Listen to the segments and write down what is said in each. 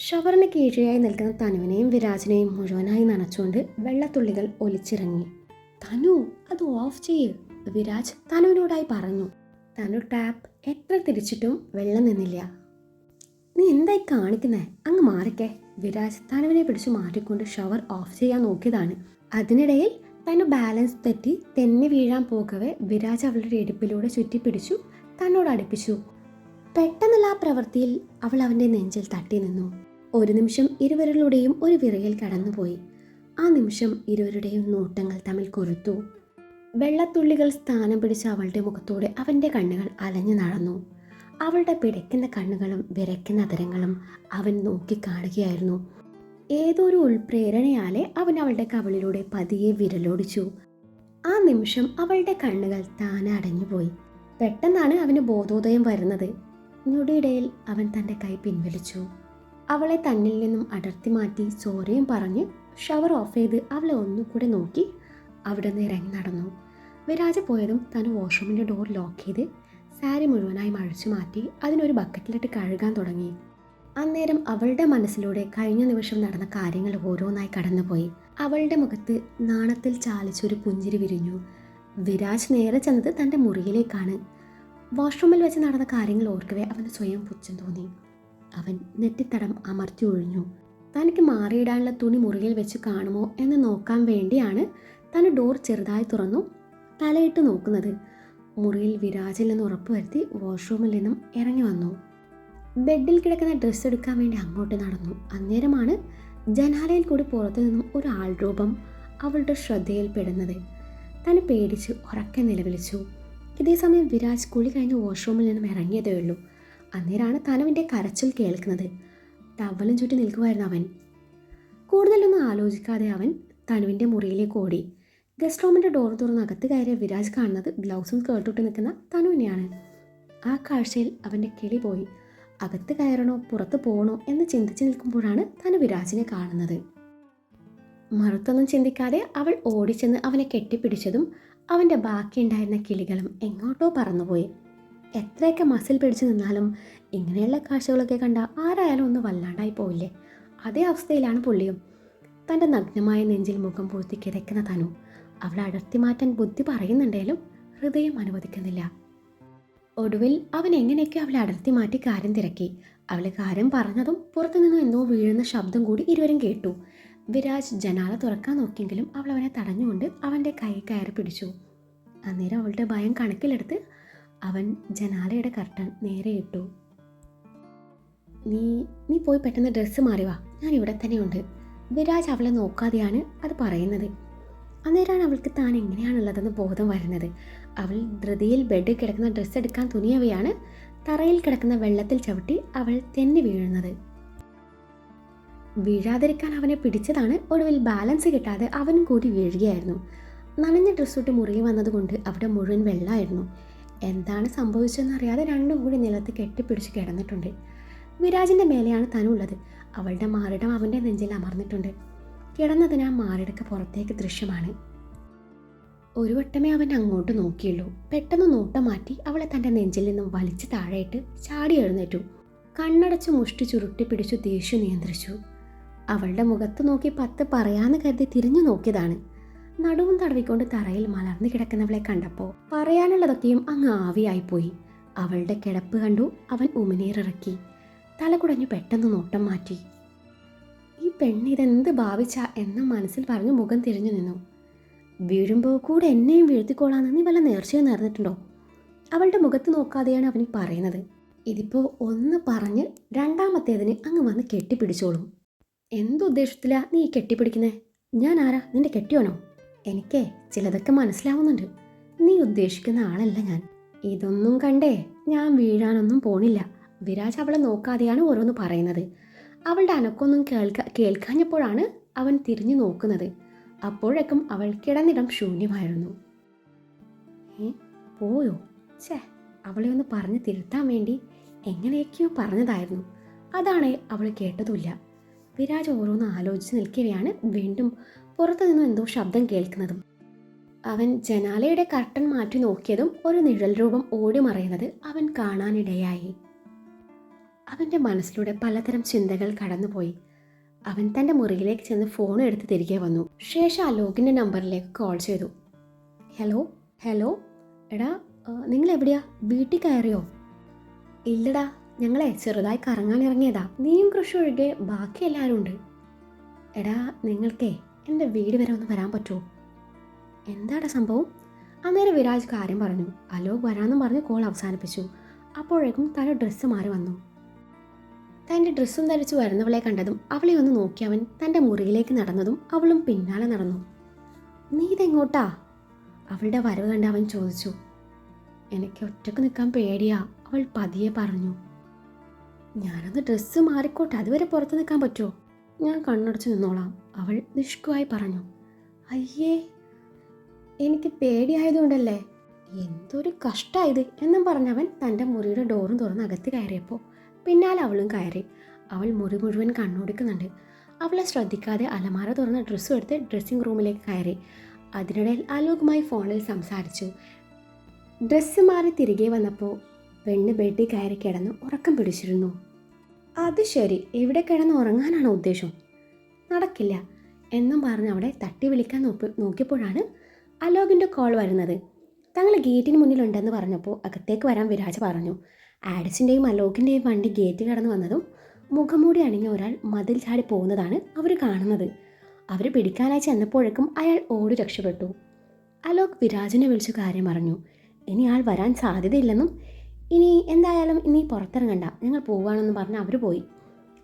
ഷവറിന് കീഴെയായി നിൽക്കുന്ന തനുവിനെയും വിരാജിനെയും മുഴുവനായി നനച്ചുകൊണ്ട് വെള്ളത്തുള്ളികൾ ഒലിച്ചിറങ്ങി. തനു അത് ഓഫ് ചെയ്യ് വിരാജ് തനുവിനോടായി പറഞ്ഞു. തനു ടാപ്പ് എത്ര തിരിച്ചിട്ടും വെള്ളം നിന്നില്ല. നീ എന്തായി കാണിക്കുന്നേ? അങ്ങ് മാറിക്കേ വിരാജ് തനുവിനെ പിടിച്ചു മാറ്റിക്കൊണ്ട് ഷവർ ഓഫ് ചെയ്യാൻ നോക്കിയതാണ്. അതിനിടയിൽ തനു ബാലൻസ് തെറ്റി തെന്നി വീഴാൻ പോകവേ വിരാജ് അവളുടെ ഇടുപ്പിലൂടെ ചുറ്റിപ്പിടിച്ചു തന്നോട് അടുപ്പിച്ചു. പെട്ടെന്നുള്ള ആ പ്രവൃത്തിയിൽ അവൾ അവന്റെ നെഞ്ചിൽ തട്ടി നിന്നു. ഒരു നിമിഷം ഇരുവരുടെയും ഒരു വിറയിൽ കടന്നുപോയി. ആ നിമിഷം ഇരുവരുടെയും നോട്ടങ്ങൾ തമ്മിൽ കൊരുത്തു വെള്ളത്തുള്ളികൾ സ്ഥാനം പിടിച്ച അവളുടെ മുഖത്തോടെ അവന്റെ കണ്ണുകൾ അലഞ്ഞു നടന്നു. അവളുടെ പിടയ്ക്കുന്ന കണ്ണുകളും വിരയ്ക്കുന്ന അതരങ്ങളും അവൻ നോക്കിക്കാണുകയായിരുന്നു ഏതൊരു ഏതോ ഒരു ഉൾപ്രേരണയാലെ അവൻ അവളുടെ കവളിലൂടെ പതിയെ വിരലോടിച്ചു. ആ നിമിഷം അവളുടെ കണ്ണുകൾ താനെ അടഞ്ഞുപോയി. പെട്ടെന്നാണ് അവന് ബോധോദയം വരുന്നത്. ഞൊടിയിടയിൽ അവൻ തന്റെ കൈ പിൻവലിച്ചു. അവളെ തന്നിൽ നിന്നും അടർത്തി മാറ്റി ചോരയും പറഞ്ഞ് ഷവർ ഓഫ് ചെയ്ത് അവളെ ഒന്നുകൂടെ നോക്കി. അവിടെ നിന്ന് ഇറങ്ങി നടന്നു. വിരാജ പോയതും തను വാഷ്റൂമിന്റെ ഡോർ ലോക്ക് ചെയ്ത് സാരി മുഴുവനായി മഴച്ചു മാറ്റി അതിനൊരു ബക്കറ്റിലിട്ട് കഴുകാൻ തുടങ്ങി. അന്നേരം അവളുടെ മനസ്സിലൂടെ കഴിഞ്ഞ നിമിഷം നടന്ന കാര്യങ്ങൾ ഓരോന്നായി കടന്നുപോയി. അവളുടെ മുഖത്ത് നാണത്തിൽ ചാലിച്ചൊരു പുഞ്ചിരി വിരിഞ്ഞു. വിരാജ് നേരെ ചെന്നത് തന്റെ മുറിയിലേക്കാണ്. വാഷ്റൂമിൽ വെച്ച് നടന്ന കാര്യങ്ങൾ ഓർക്കവേ അവന് സ്വയം പുച്ഛം തോന്നി. അവൻ നെറ്റിത്തടം അമർത്തി ഒഴിഞ്ഞു. തനിക്ക് മാറിയിടാനുള്ള തുണി മുറിയിൽ വെച്ച് കാണുമോ എന്ന് നോക്കാൻ വേണ്ടിയാണ് താൻ ഡോർ ചെറുതായി തുറന്നു തലയിട്ട് നോക്കുന്നത്. മുറിയിൽ വിരാജില്ലെന്ന് ഉറപ്പുവരുത്തി വാഷ്റൂമിൽ നിന്നും ഇറങ്ങി വന്നു. ബെഡിൽ കിടക്കുന്ന ഡ്രസ്സ് എടുക്കാൻ വേണ്ടി അങ്ങോട്ട് നടന്നു. അന്നേരമാണ് ജനാലയിൽ കൂടി പുറത്തു നിന്നും ഒരു ആൾരൂപം അവളുടെ ശ്രദ്ധയിൽപ്പെടുന്നത് തന്നെ പേടിച്ച് ഉറക്കെ നിലവിളിച്ചു. ഇതേസമയം വിരാജ് കുളി കഴിഞ്ഞ് വാഷ്റൂമിൽ നിന്നും ഇറങ്ങിയതേ ഉള്ളൂ അന്നേരമാണ് തനവിന്റെ കരച്ചിൽ കേൾക്കുന്നത്. ടവലും ചുറ്റി നിൽക്കുമായിരുന്നു അവൻ. കൂടുതലൊന്നും ആലോചിക്കാതെ അവൻ തനുവിന്റെ മുറിയിലേക്ക് ഓടി. ഗസ്റ്റ് റൂമിന്റെ ഡോർ തുറന്ന് അകത്ത് കയറിയ വിരാജ് കാണുന്നത് ബ്ലൗസും സ്കേർട്ടിട്ട് നിൽക്കുന്ന തനുവിനെയാണ്. ആ കാഴ്ചയിൽ അവന്റെ കിളി പോയി. അകത്ത് കയറണോ പുറത്ത് പോകണോ എന്ന് ചിന്തിച്ച് നിൽക്കുമ്പോഴാണ് തനു വിരാജിനെ കാണുന്നത്. മറുത്തൊന്നും ചിന്തിക്കാതെ അവൾ ഓടിച്ചെന്ന് അവനെ കെട്ടിപ്പിടിച്ചതും അവന്റെ ബാക്കിയുണ്ടായിരുന്ന കിളികളും എങ്ങോട്ടോ പറന്നുപോയി. എത്രയൊക്കെ മസിൽ പിടിച്ചു നിന്നാലും ഇങ്ങനെയുള്ള കാഴ്ചകളൊക്കെ കണ്ട ആരായാലും ഒന്ന് വല്ലാണ്ടായി പോയില്ലേ അതേ അവസ്ഥയിലാണ് പുള്ളിയും. തന്റെ നഗ്നമായ നെഞ്ചിൽ മുഖം പൂഴ്ത്തി കിടക്കുന്ന തനു. അവളെ അടർത്തി മാറ്റാൻ ബുദ്ധി പറയുന്നുണ്ടെങ്കിലും ഹൃദയം അനുവദിക്കുന്നില്ല. ഒടുവിൽ അവൻ എങ്ങനെയൊക്കെ അവളെ അടർത്തി മാറ്റി കാര്യം തിരക്കി. അവളെ കാര്യം പറഞ്ഞതും പുറത്തുനിന്നും എന്തോ വീഴുന്ന ശബ്ദം കൂടി ഇരുവരും കേട്ടു. വിരാജ് ജനാല തുറക്കാൻ നോക്കിയെങ്കിലും അവൾ അവനെ തടഞ്ഞുകൊണ്ട് അവന്റെ കൈ കയറി പിടിച്ചു. അന്നേരം അവളുടെ ഭയം കണക്കിലെടുത്ത് അവൻ ജനാലയുടെ കർട്ടൻ നേരെ ഇട്ടു. നീ നീ പോയി പെട്ടെന്ന് ഡ്രസ്സ് മാറി വാ. ഞാൻ ഇവിടെ തന്നെയുണ്ട് വിരാജ് അവളെ നോക്കാതെയാണ് അത് പറയുന്നത്. അന്നേരമാണ് അവൾക്ക് താൻ എങ്ങനെയാണുള്ളതെന്ന് ബോധം വരുന്നത്. അവൾ ധൃതിയിൽ ബെഡിൽ കിടക്കുന്ന ഡ്രസ്സ് എടുക്കാൻ തുനിയവയാണ്. തറയിൽ കിടക്കുന്ന വെള്ളത്തിൽ ചവിട്ടി അവൾ തെന്നി വീഴുന്നത്. വീഴാതിരിക്കാൻ അവനെ പിടിച്ചതാണ്. ഒടുവിൽ ബാലൻസ് കിട്ടാതെ അവനും കൂടി വീഴുകയായിരുന്നു. നനഞ്ഞ ഡ്രസ്സൊട്ട് മുറിയിൽ വന്നതുകൊണ്ട് അവിടെ മുഴുവൻ വെള്ളമായിരുന്നു എന്താണ് സംഭവിച്ചതെന്ന് അറിയാതെ രണ്ടും കൂടി നിലത്ത് കെട്ടിപ്പിടിച്ച് കിടന്നിട്ടുണ്ട്. വിരാജിന്റെ മേലെയാണ് തനുള്ളത്. അവളുടെ മാറിടം അവന്റെ നെഞ്ചിൽ അമർന്നിട്ടുണ്ട്. കിടന്നതിന് ആ മാറിടക്ക് പുറത്തേക്ക് ദൃശ്യമാണ്. ഒരു വട്ടമേ അവൻ അങ്ങോട്ട് നോക്കിയുള്ളൂ. പെട്ടെന്ന് നോട്ടം മാറ്റി അവളെ തന്റെ നെഞ്ചിൽ നിന്നും വലിച്ചു താഴെയിട്ട് ചാടി എഴുന്നേറ്റു. കണ്ണടച്ച് മുഷ്ടി ചുരുട്ടി പിടിച്ചു ദേഷ്യം നിയന്ത്രിച്ചു. അവളുടെ മുഖത്ത് നോക്കി പത്ത് പറയാമെന്ന് കരുതി തിരിഞ്ഞു നോക്കിയതാണ്. നടുവും തടവിക്കൊണ്ട് തറയിൽ മലർന്നു കിടക്കുന്നവളെ കണ്ടപ്പോൾ പറയാനുള്ളതൊക്കെയും അങ്ങ് ആവിയായിപ്പോയി. അവളുടെ കിടപ്പ് കണ്ടു അവൻ ഉമിനീറിറക്കി തല കുടഞ്ഞു പെട്ടെന്ന് നോട്ടം മാറ്റി. ഈ പെണ്ണ് ഇതെന്ത് ഭാവിച്ച എന്ന് മനസ്സിൽ പറഞ്ഞു മുഖം തിരിഞ്ഞു നിന്നു. വീഴുമ്പോൾ കൂടെ എന്നെയും വീഴ്ത്തിക്കോളാന്ന് നീ വല്ല നേർച്ചയും നേർന്നിട്ടുണ്ടോ? അവളുടെ മുഖത്ത് നോക്കാതെയാണ് അവൻ പറയുന്നത്. ഇതിപ്പോൾ ഒന്ന് പറഞ്ഞ് രണ്ടാമത്തേതിന് അങ്ങ് വന്ന് കെട്ടിപ്പിടിച്ചോളും. എന്തുദ്ദേശത്തിലാ നീ കെട്ടിപ്പിടിക്കുന്നേ? ഞാൻ ആരാ? നിന്റെ കെട്ടിയോനോ? എനിക്കേ ചിലതൊക്കെ മനസ്സിലാവുന്നുണ്ട്. നീ ഉദ്ദേശിക്കുന്ന ആളല്ല ഞാൻ. ഇതൊന്നും കണ്ടേ ഞാൻ വീഴാനൊന്നും പോണില്ല. വിരാജ് അവളെ നോക്കാതെയാണ് ഓരോന്ന് പറയുന്നത്. അവളുടെ അനക്കൊന്നും കേൾക്ക കേൾക്കാഞ്ഞപ്പോഴാണ് അവൻ തിരിഞ്ഞു നോക്കുന്നത്. അപ്പോഴേക്കും അവൾ കിടന്നിടം ശൂന്യമായിരുന്നു. ഏ പോയോ? ഛേ അവളെ ഒന്ന് പറഞ്ഞ് തിരുത്താൻ വേണ്ടി എങ്ങനെയൊക്കെയോ പറഞ്ഞതായിരുന്നു. അതാണ് അവൾ കേട്ടതുമില്ല. വിരാജ് ഓരോന്ന് ആലോചിച്ച് നിൽക്കുകയാണ് വീണ്ടും പുറത്തു നിന്നും എന്തോ ശബ്ദം കേൾക്കുന്നതും അവൻ ജനാലയുടെ കർട്ടൻ മാറ്റി നോക്കിയതും ഒരു നിഴൽ രൂപം ഓടി മറയുന്നത് അവൻ കാണാനിടയായി. അവന്റെ മനസ്സിലൂടെ പലതരം ചിന്തകൾ കടന്നുപോയി. അവൻ തന്റെ മുറിയിലേക്ക് ചെന്ന് ഫോൺ എടുത്ത് തിരികെ വന്നു. ശേഷം അലോകിന്റെ നമ്പറിലേക്ക് കോൾ ചെയ്തു. ഹലോ ഹലോ എടാ നിങ്ങൾ എവിടെയാ വീട്ടിൽ കയറിയോ? ഇല്ലടാ ഞങ്ങളെ ചെറുതായി കറങ്ങാൻ ഇറങ്ങിയതാ നീയും കൃഷി ഒഴികെ ബാക്കി എല്ലാവരും ഉണ്ട്. എടാ നിങ്ങൾക്കേ എന്റെ വീട് വരെ ഒന്ന് വരാൻ പറ്റുമോ? എന്താടാ സംഭവം? അന്നേരം വിരാജ് കാര്യം പറഞ്ഞു. അലോക് വരാമെന്നും പറഞ്ഞ് കോൾ അവസാനിപ്പിച്ചു. അപ്പോഴേക്കും തന്റെ ഡ്രസ്സ് മാറി വന്നു. തന്റെ ഡ്രസ്സും ധരിച്ച് വരുന്നവളെ കണ്ടതും അവളെ ഒന്ന് നോക്കി അവൻ തന്റെ മുറിയിലേക്ക് നടന്നതും അവളും പിന്നാലെ നടന്നു. നീ ഇതെങ്ങോട്ടാ? അവളുടെ വരവ് കണ്ട് അവൻ ചോദിച്ചു. എനിക്ക് ഒറ്റയ്ക്ക് നിൽക്കാൻ പേടിയാ അവൾ പതിയെ പറഞ്ഞു. ഞാനൊന്ന് ഡ്രസ്സ് മാറിക്കോട്ടെ. അതുവരെ പുറത്ത് നിൽക്കാൻ പറ്റുമോ? ഞാൻ കണ്ണടച്ചു നിന്നോളാം. അവൾ നിഷ്കുവായി പറഞ്ഞു. അയ്യേ എനിക്ക് പേടിയായതുകൊണ്ടല്ലേ? എന്തൊരു കഷ്ടമായത് എന്നും പറഞ്ഞവൻ തന്റെ മുറിയുടെ ഡോറും തുറന്ന് അകത്ത് കയറിയപ്പോൾ പിന്നാലെ അവളും കയറി. അവൾ മുറി മുഴുവൻ കണ്ണോടിക്കുന്നുണ്ട്. അവളെ ശ്രദ്ധിക്കാതെ അലമാര തുറന്ന് ഡ്രസ്സും എടുത്ത് ഡ്രസ്സിംഗ് റൂമിലേക്ക് കയറി. അതിനിടയിൽ അലോകുമായി ഫോണിൽ സംസാരിച്ചു. ഡ്രസ്സ് മാറി തിരികെ വന്നപ്പോൾ പെണ്ണ് ബെഡിൽ കയറി കിടന്ന് ഉറക്കം പിടിച്ചിരുന്നു. അത് ശരി. ഇവിടെ കിടന്ന് ഉറങ്ങാനാണോ ഉദ്ദേശം? നടക്കില്ല. എന്നും പറഞ്ഞ് അവിടെ തട്ടി വിളിക്കാൻ നോക്കി നോക്കിയപ്പോഴാണ് അലോകിന്റെ കോൾ വരുന്നത്. തങ്ങൾ ഗേറ്റിന് മുന്നിലുണ്ടെന്ന് പറഞ്ഞപ്പോൾ അകത്തേക്ക് വരാൻ വിരാജ് പറഞ്ഞു. ആഡിസിന്റെയും അലോകിന്റെയും വണ്ടി ഗേറ്റ് കടന്നു വന്നതും മുഖംമൂടി അണിഞ്ഞ ഒരാൾ മതിൽ ചാടി പോകുന്നതാണ് അവർ കാണുന്നത്. അവർ പിടിക്കാനായി ചെന്നപ്പോഴേക്കും അയാൾ ഓടി രക്ഷപ്പെട്ടു. അലോക് വിരാജിനെ വിളിച്ചു കാര്യം പറഞ്ഞു ഇനി ആൾ വരാൻ സാധ്യതയില്ലെന്നും ഇനി എന്തായാലും ഇനി പുറത്തിറങ്ങണ്ട. ഞങ്ങൾ പോവുകയാണെന്ന് പറഞ്ഞ് അവർ പോയി.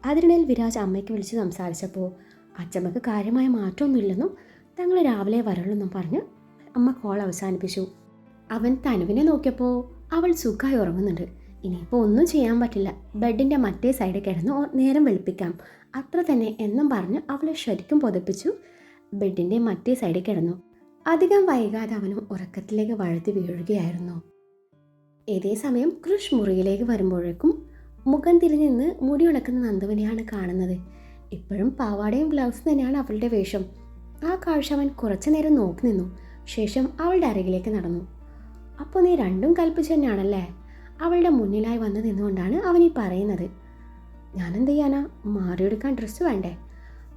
അതിനിടയിൽ വിരാജ് അമ്മയ്ക്ക് വിളിച്ച് സംസാരിച്ചപ്പോൾ അച്ചമ്മക്ക് കാര്യമായ മാറ്റമൊന്നുമില്ലെന്നും തങ്ങൾ രാവിലെ വരള്ളെന്നും പറഞ്ഞ് അമ്മ കോൾ അവസാനിപ്പിച്ചു. അവൻ തനുവിനെ നോക്കിയപ്പോൾ അവൾ സുഖമായി ഉറങ്ങുന്നുണ്ട്. ഇനിയിപ്പോൾ ഒന്നും ചെയ്യാൻ പറ്റില്ല. ബെഡിന്റെ മറ്റേ സൈഡിൽ കിടന്ന് നേരം വെളുപ്പിക്കാം. അത്ര തന്നെ എന്നും പറഞ്ഞ് അവളെ ശരിക്കും പുതപ്പിച്ചു. ബെഡിന്റെ മറ്റേ സൈഡിൽ കിടന്നു. അധികം വൈകാതെ അവനും ഉറക്കത്തിലേക്ക് വഴുതി വീഴുകയായിരുന്നു. ഇതേ സമയം കൃഷ് മുറിയിലേക്ക് വരുമ്പോഴേക്കും മുഖം തിരിഞ്ഞ് നിന്ന് മുടി ഉണക്കുന്ന നന്ദുവിനെയാണ് കാണുന്നത്. ഇപ്പോഴും പാവാടയും ബ്ലൗസും തന്നെയാണ് അവളുടെ വേഷം. ആ കാഴ്ച അവൻ കുറച്ചു നേരം നോക്കി നിന്നു. ശേഷം അവളുടെ അരകിലേക്ക് നടന്നു. അപ്പോൾ നീ രണ്ടും കൽപ്പിച്ചു തന്നെയാണല്ലേ? അവളുടെ മുന്നിലായി വന്ന് നിന്നുകൊണ്ടാണ് അവൻ ഈ പറയുന്നത്. ഞാനെന്ത് ചെയ്യാനാ? മാറിയെടുക്കാൻ ഡ്രസ്സ് വേണ്ടേ?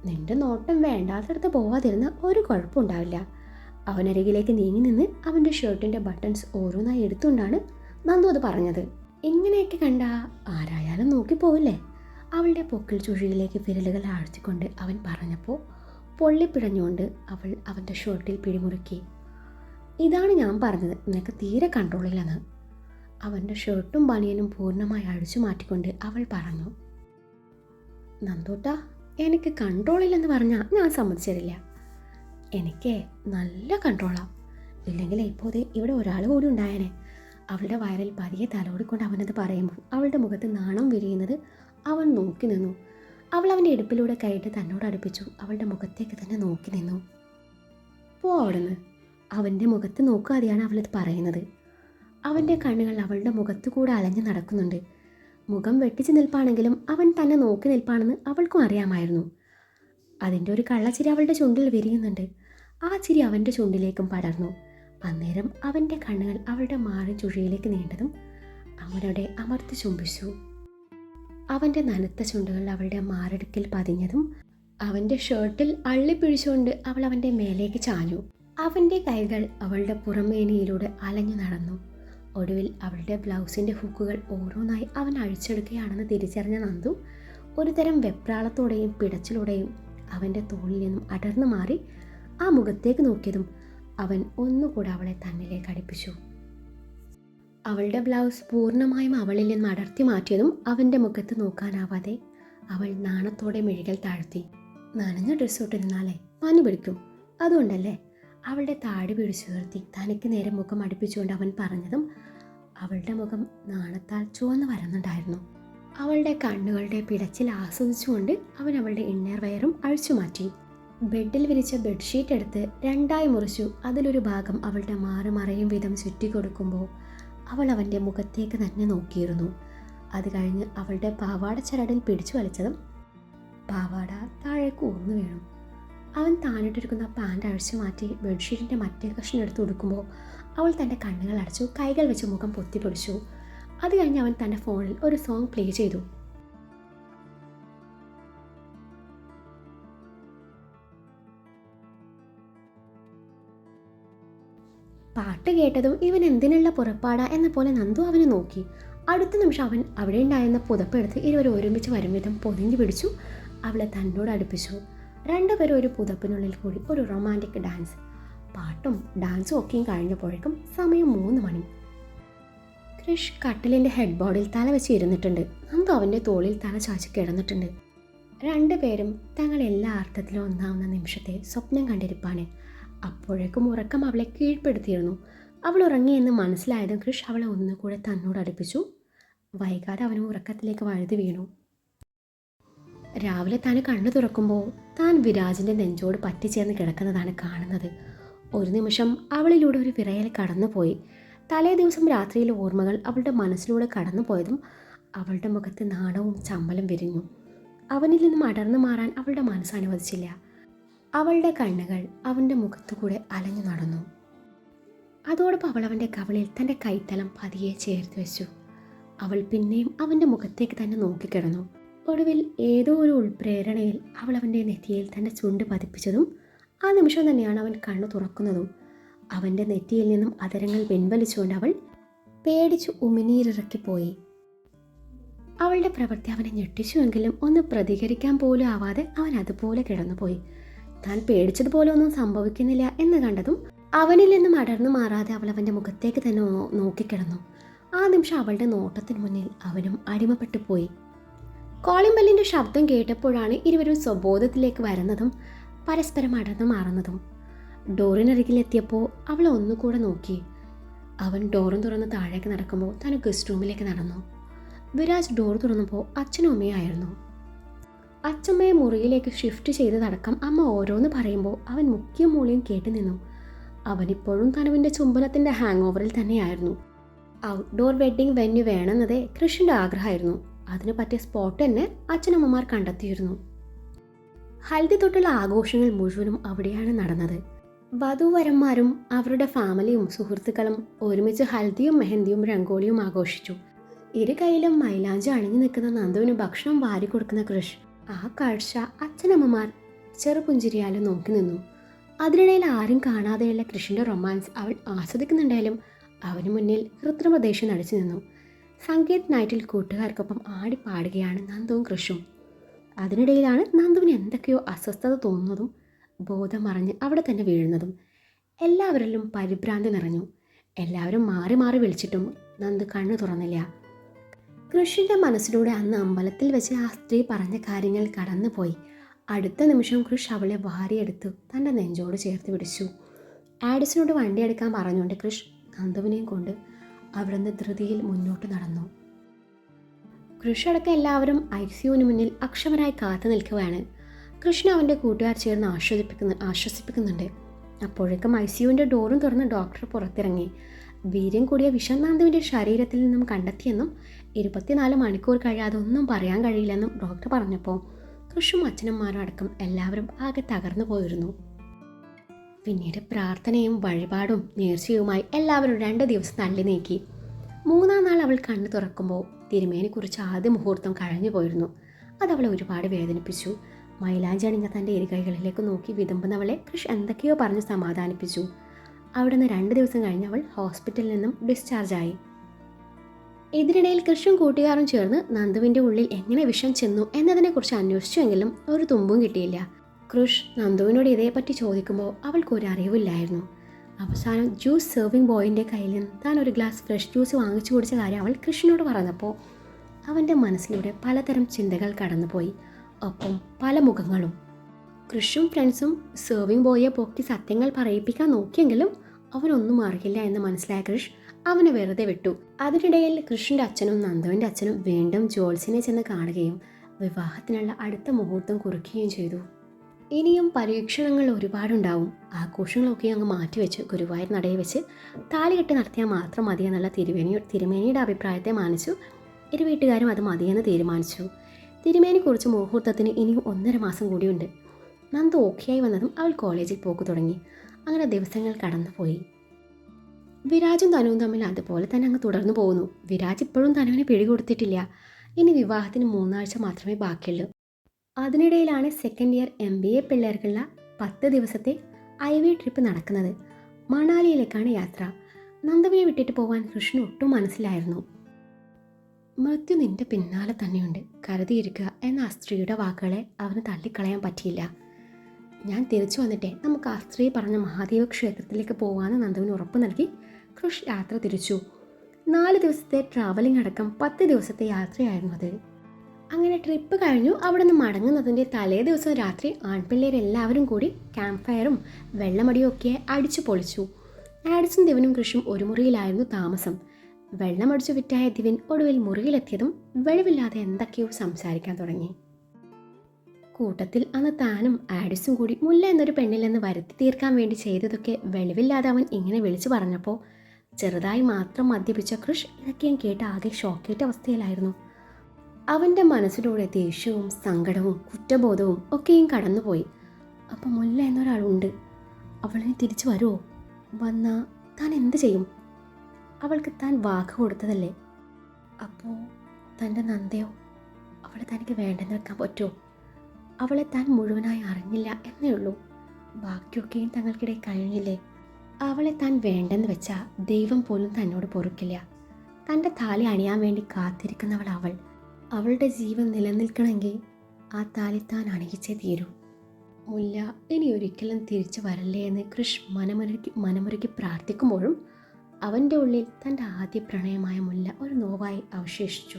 നിന്റെ നോട്ടം വേണ്ടാത്തടത്ത് പോവാതിരുന്ന ഒരു കുഴപ്പമുണ്ടാവില്ല. അവനരികിലേക്ക് നീങ്ങി നിന്ന് അവന്റെ ഷർട്ടിന്റെ ബട്ടൺസ് ഓരോന്നായി എടുത്തുകൊണ്ടാണ് നന്ദു അത് പറഞ്ഞത്. ഇങ്ങനെയൊക്കെ കണ്ട? ആരായാലും നോക്കിപ്പോവില്ലേ അവളുടെ പൊക്കിൽ ചുഴിയിലേക്ക് വിരലുകൾ ആഴ്ത്തിക്കൊണ്ട് അവൻ പറഞ്ഞപ്പോൾ പൊള്ളിപ്പിടഞ്ഞുകൊണ്ട് അവൾ അവന്റെ ഷർട്ടിൽ പിടിമുറുക്കി. ഇതാണ് ഞാൻ പറഞ്ഞത്. നിനക്ക് തീരെ കൺട്രോളില്ലെന്ന് അവന്റെ ഷർട്ടും ബനിയനും പൂർണമായി അഴിച്ചു മാറ്റിക്കൊണ്ട് അവൾ പറഞ്ഞു. നന്ദൂട്ടാ എനിക്ക് കൺട്രോളില്ലെന്ന് പറഞ്ഞാൽ ഞാൻ സമ്മതിച്ചിരില്ല എനിക്ക് നല്ല കൺട്രോളാ ഇല്ലെങ്കിൽ ഇപ്പോൾ ഇവിടെ ഒരാൾ കൂടി ഉണ്ടായേനെ. അവളുടെ വയറിൽ പതിയെ തലോടിക്കൊണ്ട് അവനത് പറയുമ്പോൾ അവളുടെ മുഖത്ത് നാണം വിരിയുന്നത് അവൻ നോക്കി നിന്നു. അവൾ അവന്റെ ഇടുപ്പിലൂടെ കൈയിട്ട് തന്നോട് അടുപ്പിച്ചു. അവളുടെ മുഖത്തേക്ക് തന്നെ നോക്കി നിന്നു. പോ അവിടുന്ന്. അവന്റെ മുഖത്ത് നോക്കാതെയാണ് അവളത് പറയുന്നത്. അവന്റെ കണ്ണുകൾ അവളുടെ മുഖത്തു കൂടെ അലഞ്ഞു നടക്കുന്നുണ്ട്. മുഖം വെട്ടിച്ച് നിൽപ്പാണെങ്കിലും അവൻ തന്നെ നോക്കി നിൽപ്പാണെന്ന് അവൾക്കും അറിയാമായിരുന്നു. അതിന്റെ ഒരു കള്ളച്ചിരി അവളുടെ ചുണ്ടിൽ വിരിയുന്നുണ്ട്. ആ ചിരി അവന്റെ ചുണ്ടിലേക്കും പടർന്നു. അന്നേരം അവന്റെ കണ്ണുകൾ അവളുടെ മാറി ചുഴിയിലേക്ക് നീണ്ടതും അവനവിടെ അമർത്തി ചുംബിച്ചു. അവന്റെ നനത്ത ചുണ്ടുകൾ അവളുടെ മാറിടുക്കിൽ പതിഞ്ഞതും അവന്റെ ഷർട്ടിൽ അള്ളി അള്ളിപ്പിടിച്ചുകൊണ്ട് അവൾ അവന്റെ മേലേക്ക് ചാഞ്ഞു. അവന്റെ കൈകൾ അവളുടെ പുറമേനിയിലൂടെ അലഞ്ഞു നടന്നു. ഒടുവിൽ അവളുടെ ബ്ലൗസിന്റെ ഹുക്കുകൾ ഓരോന്നായി അവൻ അഴിച്ചെടുക്കുകയാണെന്ന് തിരിച്ചറിഞ്ഞ നന്ദു ഒരുതരം വെപ്രാളത്തോടെയും പിടച്ചിലൂടെയും അവന്റെ തോളിൽ നിന്നും അടർന്നു മാറി ആ മുഖത്തേക്ക് നോക്കിയതും അവൻ ഒന്നുകൂടെ അവളെ തന്നിലേക്ക് അടുപ്പിച്ചു. അവളുടെ ബ്ലൗസ് പൂർണമായും അവളിൽ നിന്ന് അടർത്തി മാറ്റിയതും അവന്റെ മുഖത്ത് നോക്കാനാവാതെ അവൾ നാണത്തോടെ മിഴികൾ താഴ്ത്തി നനഞ്ഞ ഡ്രസ്സ് ഇട്ടിരുന്നാലേ പനി പിടിക്കും. അതുകൊണ്ടല്ലേ? അവളുടെ താടി പിടിച്ചുയർത്തി തനിക്ക് നേരെ മുഖം അടുപ്പിച്ചുകൊണ്ട് അവൻ പറഞ്ഞതും അവളുടെ മുഖം നാണത്താൽ ചുവന്ന് വരുന്നുണ്ടായിരുന്നു. അവളുടെ കണ്ണുകളുടെ പിടച്ചിൽ ആസ്വദിച്ചുകൊണ്ട് അവൻ അവളുടെ ഇന്നർ വയറും അഴിച്ചു മാറ്റി. ബെഡിൽ വിരിച്ച ബെഡ്ഷീറ്റ് എടുത്ത് രണ്ടായി മുറിച്ചു. അതിലൊരു ഭാഗം അവളുടെ മാറി മറയും വിധം ചുറ്റിക്കൊടുക്കുമ്പോൾ അവൾ അവന്റെ മുഖത്തേക്ക് തന്നെ നോക്കിയിരുന്നു. അത് കഴിഞ്ഞ് അവളുടെ പാവാട ചരടിൽ പിടിച്ചു വലിച്ചതും പാവാട താഴേക്ക് ഊർന്നു വീണു. അവൻ താനിട്ടിരിക്കുന്ന പാന്റ് അഴിച്ചു മാറ്റി ബെഡ്ഷീറ്റിന്റെ മറ്റേ കഷ്ണം എടുത്ത് കൊടുക്കുമ്പോൾ അവൾ തന്റെ കണ്ണുകൾ അടച്ചു കൈകൾ വെച്ച് മുഖം പൊത്തിപ്പൊടിച്ചു അത് കഴിഞ്ഞ് അവൻ തന്റെ ഫോണിൽ ഒരു സോങ് പ്ലേ ചെയ്തു. പാട്ട് കേട്ടതും ഇവൻ എന്തിനുള്ള പുറപ്പാടാ എന്ന പോലെ നന്ദു അവനെ നോക്കി. അടുത്ത നിമിഷം അവൻ അവിടെ ഉണ്ടായിരുന്ന പുതപ്പെടുത്ത് ഇരുവരും ഒരുമിച്ച് വരും വിധം പൊതിഞ്ഞു പിടിച്ചു. അവളെ തന്നോട് അടുപ്പിച്ചു. രണ്ടുപേരും ഒരു പുതപ്പിനുള്ളിൽ കൂടി ഒരു റൊമാന്റിക് ഡാൻസ് പാട്ടും ഡാൻസും ഒക്കെയും കഴിഞ്ഞപ്പോഴേക്കും സമയം മൂന്ന് മണി. ക്രിഷ് കട്ടിലിന്റെ ഹെഡ് ബോർഡിൽ തല വെച്ച് ഇരുന്നിട്ടുണ്ട്. നന്ദു അവന്റെ തോളിൽ തല ചാച്ച് കിടന്നിട്ടുണ്ട്. രണ്ടുപേരും തങ്ങൾ എല്ലാ അർത്ഥത്തിലും ഒന്നാവുന്ന നിമിഷത്തെ സ്വപ്നം കണ്ടിരിപ്പാണ്. അപ്പോഴേക്കും ഉറക്കം അവളെ കീഴ്പ്പെടുത്തിയിരുന്നു. അവൾ ഉറങ്ങിയെന്ന് മനസ്സിലായതും കൃഷ് അവളെ ഒന്നുകൂടെ തന്നോട് അടുപ്പിച്ചു. വൈകാതെ അവനും ഉറക്കത്തിലേക്ക് വഴുതി വീണു. രാവിലെ താൻ കണ്ണു തുറക്കുമ്പോൾ താൻ വിരാജിന്റെ നെഞ്ചോട് പറ്റിച്ചേർന്ന് കിടക്കുന്നതാണ് കാണുന്നത്. ഒരു നിമിഷം അവളിലൂടെ ഒരു വിറയൽ കടന്നുപോയി. തലേ ദിവസം രാത്രിയിലെ ഓർമ്മകൾ അവളുടെ മനസ്സിലൂടെ കടന്നുപോയതും അവളുടെ മുഖത്ത് നാണവും ചമ്മലും വിരിഞ്ഞു. അവനിൽ നിന്നും അടർന്നു മാറാൻ അവളുടെ മനസ്സ് അനുവദിച്ചില്ല. അവളുടെ കണ്ണുകൾ അവന്റെ മുഖത്തുകൂടെ അലഞ്ഞു നടന്നു. അതോടൊപ്പം അവൾ അവന്റെ കവളിൽ തന്റെ കൈത്തലം പതിയെ ചേർത്ത് വെച്ചു. അവൾ പിന്നെയും അവന്റെ മുഖത്തേക്ക് തന്നെ നോക്കിക്കിടന്നു. ഒടുവിൽ ഏതോ ഒരു ഉൾപ്രേരണയിൽ അവൾ അവന്റെ നെറ്റിയിൽ തന്റെ ചുണ്ട് പതിപ്പിച്ചതും ആ നിമിഷം തന്നെയാണ് അവൻ കണ്ണു തുറക്കുന്നതും. അവന്റെ നെറ്റിയിൽ നിന്നും അതരങ്ങൾ പിൻവലിച്ചുകൊണ്ട് അവൾ പേടിച്ചു ഉമിനീരിറക്കിപ്പോയി. അവളുടെ പ്രവൃത്തി അവനെ ഞെട്ടിച്ചുവെങ്കിലും ഒന്ന് പ്രതികരിക്കാൻ പോലും ആവാതെ അവൻ അതുപോലെ കിടന്നുപോയി. താൻ പേടിച്ചതുപോലെ ഒന്നും സംഭവിക്കുന്നില്ല എന്ന് കണ്ടതും അവനിൽ നിന്നും അടർന്നു മാറാതെ അവൾ അവന്റെ മുഖത്തേക്ക് തന്നെ നോക്കിക്കിടന്നു. ആ നിമിഷം അവളുടെ നോട്ടത്തിന് മുന്നിൽ അവനും അടിമപ്പെട്ടു പോയി. കോളിംഗ് ശബ്ദം കേട്ടപ്പോഴാണ് ഇരുവരും സ്വബോധത്തിലേക്ക് വരുന്നതും പരസ്പരം അടർന്നു മാറുന്നതും. ഡോറിനരികിലെത്തിയപ്പോൾ അവൾ ഒന്നുകൂടെ നോക്കി. അവൻ ഡോറും തുറന്ന് താഴേക്ക് നടക്കുമ്പോൾ താൻ ഗസ്റ്റ് റൂമിലേക്ക് നടന്നു. വിരാജ് ഡോർ തുറന്നപ്പോൾ അച്ഛനും അമ്മയായിരുന്നു അച്ഛമ്മയെ മുറിയിലേക്ക് ഷിഫ്റ്റ് ചെയ്തതടക്കം അമ്മ ഓരോന്ന് പറയുമ്പോൾ അവൻ മുഖ്യ മൂളിയും കേട്ടു നിന്നു. അവനിപ്പോഴും തനുവിന്റെ ചുംബനത്തിന്റെ ഹാങ് ഓവറിൽ തന്നെയായിരുന്നു. ഔട്ട്ഡോർ വെഡ്ഡിംഗ് വെന്യൂ വേണമെന്നതേ കൃഷിന്റെ ആഗ്രഹമായിരുന്നു. അതിന് പറ്റിയ സ്പോട്ട് തന്നെ അച്ഛനമ്മമാർ കണ്ടെത്തിയിരുന്നു. ഹൽദി തൊട്ടുള്ള ആഘോഷങ്ങൾ മുഴുവനും അവിടെയാണ് നടന്നത്. വധുവരന്മാരും അവരുടെ ഫാമിലിയും സുഹൃത്തുക്കളും ഒരുമിച്ച് ഹൽദിയും മെഹന്തിയും രംഗോളിയും ആഘോഷിച്ചു. ഇരു കൈയിലും മൈലാഞ്ചി അണിഞ്ഞു നിൽക്കുന്ന നന്ദുവിന് ഭക്ഷണം വാരി കൊടുക്കുന്ന കൃഷ് ആ കാഴ്ച അച്ഛനമ്മമാർ ചെറുപുഞ്ചിരിയാലും നോക്കി നിന്നു. അതിനിടയിൽ ആരും കാണാതെയുള്ള കൃഷിന്റെ റൊമാൻസ് അവൾ ആസ്വദിക്കുന്നുണ്ടായാലും അവന് മുന്നിൽ കൃത്രിമദേശം നടിച്ചു നിന്നു. സംഗീത് നൈറ്റിൽ കൂട്ടുകാർക്കൊപ്പം ആടി പാടുകയാണ് നന്ദുവും കൃഷും അതിനിടയിലാണ് നന്ദുവിന് എന്തൊക്കെയോ അസ്വസ്ഥത തോന്നുന്നതും ബോധം മറിഞ്ഞ് അവിടെ തന്നെ വീഴുന്നതും. എല്ലാവരിലും പരിഭ്രാന്തി നിറഞ്ഞു. എല്ലാവരും മാറി മാറി വിളിച്ചിട്ടും നന്ദു കണ്ണു തുറന്നില്ല. കൃഷിന്റെ മനസ്സിലൂടെ അന്ന് അമ്പലത്തിൽ വെച്ച് ആ സ്ത്രീ പറഞ്ഞ കാര്യങ്ങൾ കടന്നുപോയി. അടുത്ത നിമിഷം കൃഷ് അവളെ വാരിയെടുത്തു തന്റെ നെഞ്ചോട് ചേർത്ത് പിടിച്ചു. ആഡിസിനോട് വണ്ടി എടുക്കാൻ പറഞ്ഞുകൊണ്ട് കൃഷ് നന്ദുവിനെയും കൊണ്ട് അവിടുന്ന് ധൃതിയിൽ മുന്നോട്ട് നടന്നു. കൃഷിയടക്കം എല്ലാവരും ഐ സിയുവിന് മുന്നിൽ അക്ഷമരായി കാത്തു നിൽക്കുകയാണ്. കൃഷ്ണ അവന്റെ കൂട്ടുകാർ ചേർന്ന് ആശ്വസിപ്പിക്കുന്ന ആശ്വസിപ്പിക്കുന്നുണ്ട്. അപ്പോഴേക്കും ഐ സിയുവിന്റെ ഡോറും തുറന്ന് ഡോക്ടർ പുറത്തിറങ്ങി. വീര്യം കൂടിയ വിഷന്നാന്തുവിന്റെ ശരീരത്തിൽ നിന്നും കണ്ടെത്തിയെന്നും ഇരുപത്തിനാല് മണിക്കൂർ കഴിയാതെ ഒന്നും പറയാൻ കഴിയില്ലെന്നും ഡോക്ടർ പറഞ്ഞപ്പോൾ കൃഷും അച്ഛനന്മാരും അടക്കം എല്ലാവരും ആകെ തകർന്നു പോയിരുന്നു. പിന്നീട് പ്രാർത്ഥനയും വഴിപാടും നേർച്ചയുമായി എല്ലാവരും രണ്ട് ദിവസം തള്ളി നീക്കി. മൂന്നാം നാൾ അവൾ കണ്ണു തുറക്കുമ്പോൾ തിരുമേനെക്കുറിച്ച് ആദ്യ മുഹൂർത്തം കഴിഞ്ഞു പോയിരുന്നു. അതവളെ ഒരുപാട് വേദനിപ്പിച്ചു. മൈലാഞ്ചി തന്റെ ഇരുകൈകളിലേക്ക് നോക്കി വിതുമ്പുന്നവളെ കൃഷ് എന്തൊക്കെയോ പറഞ്ഞ് സമാധാനിപ്പിച്ചു. അവിടുന്ന് രണ്ട് ദിവസം കഴിഞ്ഞ് അവൾ ഹോസ്പിറ്റലിൽ നിന്നും ഡിസ്ചാർജായി ഇതിനിടയിൽ കൃഷും കൂട്ടുകാരും ചേർന്ന് നന്ദുവിന്റെ ഉള്ളിൽ എങ്ങനെ വിഷം ചെന്നു എന്നതിനെക്കുറിച്ച് അന്വേഷിച്ചുവെങ്കിലും ഒരു തുമ്പും കിട്ടിയില്ല. കൃഷ് നന്ദുവിനോട് ഇതേപ്പറ്റി ചോദിക്കുമ്പോൾ അവൾക്കൊരു അറിവില്ലായിരുന്നു അവസാനം ജ്യൂസ് സെർവിംഗ് ബോയിന്റെ കയ്യിൽ നിന്ന് താൻ ഒരു ഗ്ലാസ് ഫ്രഷ് ജ്യൂസ് വാങ്ങിച്ചു കുടിച്ച കാര്യം അവൾ കൃഷ്ണനോട് പറഞ്ഞപ്പോൾ അവന്റെ മനസ്സിലൂടെ പലതരം ചിന്തകൾ കടന്നുപോയി. ഒപ്പം പല മുഖങ്ങളും. കൃഷും ഫ്രണ്ട്സും സെർവിംഗ് ബോയെ പൊക്കി സത്യങ്ങൾ പറയിപ്പിക്കാൻ നോക്കിയെങ്കിലും അവനൊന്നും അറിയില്ല എന്ന് മനസ്സിലായ കൃഷ് അവനെ വെറുതെ വിട്ടു. അതിനിടയിൽ കൃഷ്ണന്റെ അച്ഛനും നന്ദുവിന്റെ അച്ഛനും വീണ്ടും ജോൾസിനെ ചെന്ന് കാണുകയും വിവാഹത്തിനുള്ള അടുത്ത മുഹൂർത്തം കുറിക്കുകയും ചെയ്തു. ഇനിയും പരീക്ഷണങ്ങൾ ഒരുപാടുണ്ടാവും. ആഘോഷങ്ങളൊക്കെ അങ്ങ് മാറ്റിവെച്ച് ഗുരുവായൂർ നടയിൽ വെച്ച് താലികെട്ട് നടത്തിയാൽ മാത്രം മതി എന്നുള്ള തിരുവേണി തിരുമേനിയുടെ അഭിപ്രായത്തെ മാനിച്ചു. ഇരു വീട്ടുകാരും അത് മതിയെന്ന് തീരുമാനിച്ചു. തിരുമേനി കുറിച്ച് മുഹൂർത്തത്തിന് ഇനിയും ഒന്നര മാസം കൂടിയുണ്ട്. നന്ദു ഓക്കെയായി വന്നതും അവൾ കോളേജിൽ പോക്ക് തുടങ്ങി. അങ്ങനെ ദിവസങ്ങൾ കടന്നുപോയി. വിരാജും തനുവും തമ്മിൽ അതുപോലെ തന്നെ അങ്ങ് തുടർന്നു പോകുന്നു. വിരാജ് ഇപ്പോഴും തനുവിനെ പിടികൊടുത്തിട്ടില്ല ഇനി വിവാഹത്തിന് മൂന്നാഴ്ച മാത്രമേ ബാക്കിയുള്ളൂ. അതിനിടയിലാണ് second year M B A പിള്ളേർക്കുള്ള പത്ത് ദിവസത്തെ ഐ വി ട്രിപ്പ് നടക്കുന്നത്. മണാലിയിലേക്കാണ് യാത്ര. നന്ദവിനെ വിട്ടിട്ട് പോകാൻ കൃഷ്ണൻ ഒട്ടും മനസ്സിലായിരുന്നു. മൃത്യു നിന്റെ പിന്നാലെ തന്നെയുണ്ട്. കരുതിയിരിക്കുക എന്ന ആ സ്ത്രീയുടെ വാക്കുകളെ അവന് തള്ളിക്കളയാൻ പറ്റിയില്ല. ഞാൻ തിരിച്ചു വന്നിട്ടേ. നമുക്ക് ആ സ്ത്രീ പറഞ്ഞ മഹാദേവ ക്ഷേത്രത്തിലേക്ക് പോകാമെന്ന് നന്ദുവിന് ഉറപ്പ് നൽകി കൃഷ് യാത്ര തിരിച്ചു. നാല് ദിവസത്തെ ട്രാവലിംഗ് അടക്കം പത്ത് ദിവസത്തെ യാത്രയായിരുന്നു അത്. അങ്ങനെ ട്രിപ്പ് കഴിഞ്ഞു. അവിടെ നിന്ന് മടങ്ങുന്നതിന്റെ തലേ ദിവസം രാത്രി ആൺപിള്ളേരെല്ലാവരും കൂടി ക്യാമ്പ് ഫയറും വെള്ളമടിയും ഒക്കെ അടിച്ചു പൊളിച്ചു. ആഡിസും ദിവനും കൃഷും ഒരു മുറിയിലായിരുന്നു താമസം. വെള്ളമടിച്ചു വിറ്റായ ദിവൻ ഒടുവിൽ മുറിയിലെത്തിയതും വെളിവില്ലാതെ എന്തൊക്കെയോ സംസാരിക്കാൻ തുടങ്ങി. കൂട്ടത്തിൽ അന്ന് താനും ആഡിസും കൂടി മുല്ല എന്നൊരു പെണ്ണിൽ നിന്ന് വരുത്തി തീർക്കാൻ വേണ്ടി ചെയ്തതൊക്കെ വെളിവില്ലാതെ അവൻ ഇങ്ങനെ വിളിച്ചു പറഞ്ഞപ്പോൾ ചെറുതായി മാത്രം മദ്യപിച്ച കൃഷ് ഇതൊക്കെ ഞാൻ കേട്ട ആകെ ഷോക്കേറ്റ അവസ്ഥയിലായിരുന്നു. അവന്റെ മനസ്സിലൂടെ ദേഷ്യവും സങ്കടവും കുറ്റബോധവും ഒക്കെയും കടന്നുപോയി. അപ്പം മുല്ല എന്നൊരാളുണ്ട് അവളിനി തിരിച്ചു വരുമോ വന്നാൽ താൻ എന്ത് ചെയ്യും? അവൾക്ക് താൻ വാക്ക് കൊടുത്തതല്ലേ? അപ്പോൾ തന്റെ നന്ദയോ? അവളെ തനിക്ക് വേണ്ടെന്ന് വെക്കാൻ പറ്റുമോ അവളെ താൻ മുഴുവനായി അറിഞ്ഞില്ല എന്നേ ഉള്ളൂ. ബാക്കിയൊക്കെയും തങ്ങൾക്കിടെ കഴിഞ്ഞില്ലേ? അവളെ താൻ വേണ്ടെന്ന് വെച്ചാൽ ദൈവം പോലും തന്നോട് പൊറുക്കില്ല. തന്റെ താലി അണിയാൻ വേണ്ടി കാത്തിരിക്കുന്നവൾ അവൾ. അവളുടെ ജീവൻ നിലനിൽക്കണമെങ്കിൽ ആ താലി താൻ അണിയിച്ചേ തീരൂ. മുല്ല ഇനി ഒരിക്കലും തിരിച്ചു വരല്ലേ എന്ന് കൃഷ് മനമുരുക്കി മനമുരുക്കി പ്രാർത്ഥിക്കുമ്പോഴും അവന്റെ ഉള്ളിൽ തന്റെ ആദ്യ പ്രണയമായ മുല്ല ഒരു നോവായി അവശേഷിച്ചു.